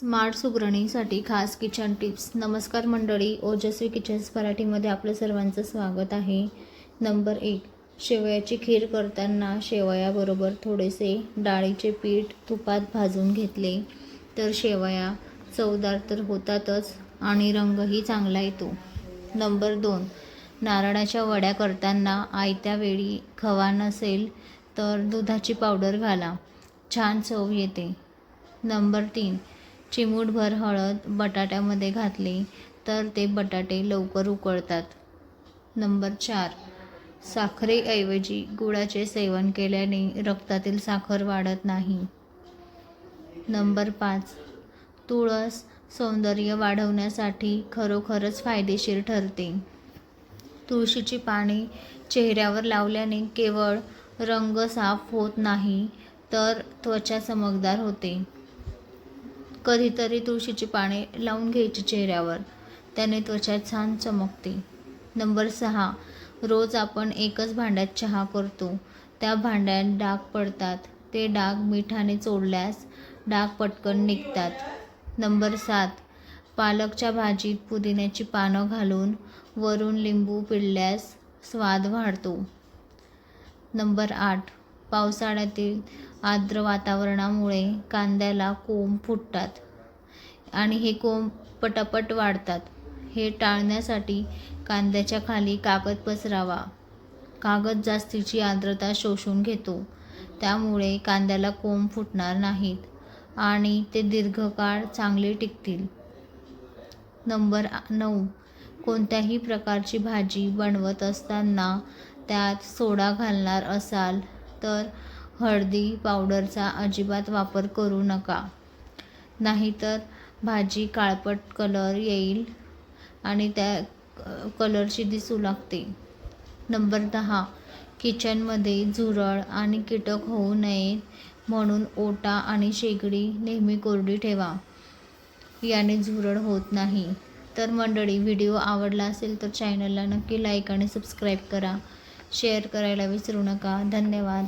Smart सुगरणीसाठी खास kitchen tips. नमस्कार मंडळी ओजस्वी किचन्स मराठीमध्ये आपलं सर्वांचं स्वागत आहे. नंबर एक शेवयाची खीर करताना शेवयाबरोबर थोडेसे डाळीचे पीठ तुपात भाजून घेतले तर शेवया चवदार तर होतातच आणि रंगही चांगला येतो. नंबर दोन नारळाच्या वड्या करताना आयत्या वेळी खवा नसेल तर दुधाची पावडर घाला. छान चव येते. नंबर तीन चिमूटभर हळद बटाट्यामध्ये घातली तर ते बटाटे लवकर उकळतात. नंबर चार. साखरेऐवजी गुळाचे सेवन केल्याने रक्तातील साखर वाढत नाही. नंबर पाच. तुळस सौंदर्य वाढवण्यासाठी खरोखरच फायदेशीर ठरते. तुळशीची पाने चेहऱ्यावर लावल्याने केवळ रंग साफ होत नाही तर त्वचा चमकदार होते. कधीतरी तुळशीची पाने लावून घ्यायची चेहऱ्यावर. त्याने त्वचा छान चमकते. नंबर सहा. रोज आपण एकच भांड्यात चहा करतो. त्या भांड्यात डाग पडतात. ते डाग मिठाने चोडल्यास डाग पटकन निघतात. नंबर सात. पालकच्या भाजीत पुदिन्याची पानं घालून वरून लिंबू पिळल्यास स्वाद वाढतो. नंबर आठ. पावसाळ्यातील आर्द्र वातावरणामुळे कांद्याला कोंब फुटतात आणि हे कोंब पटापट वाढतात. हे टाळण्यासाठी कांद्याच्या खाली कागद पसरावा. कागद जास्तीची आर्द्रता शोषून घेतो. त्यामुळे कांद्याला कोंब फुटणार नाहीत आणि ते दीर्घकाळ चांगले टिकतील. नंबर नऊ. कोणत्याही प्रकारची भाजी बनवत असताना त्यात सोडा घालणार असाल तर हळदी पावडरचा अजिबात वापर करू नका. नाहीतर भाजी काळपट कलर येईल आणि त्या कलरची दिसू लागते. नंबर दहा. किचनमध्ये झुरळ आणि कीटक होऊ नये म्हणून ओटा आणि शेगडी नेहमी कोरडी ठेवा. याने झुरळ होत नाही. तर मंडळी व्हिडिओ आवडला असेल तर चॅनलला नक्की लाईक आणि सबस्क्राईब करा. शेअर करायला विसरू नका. धन्यवाद.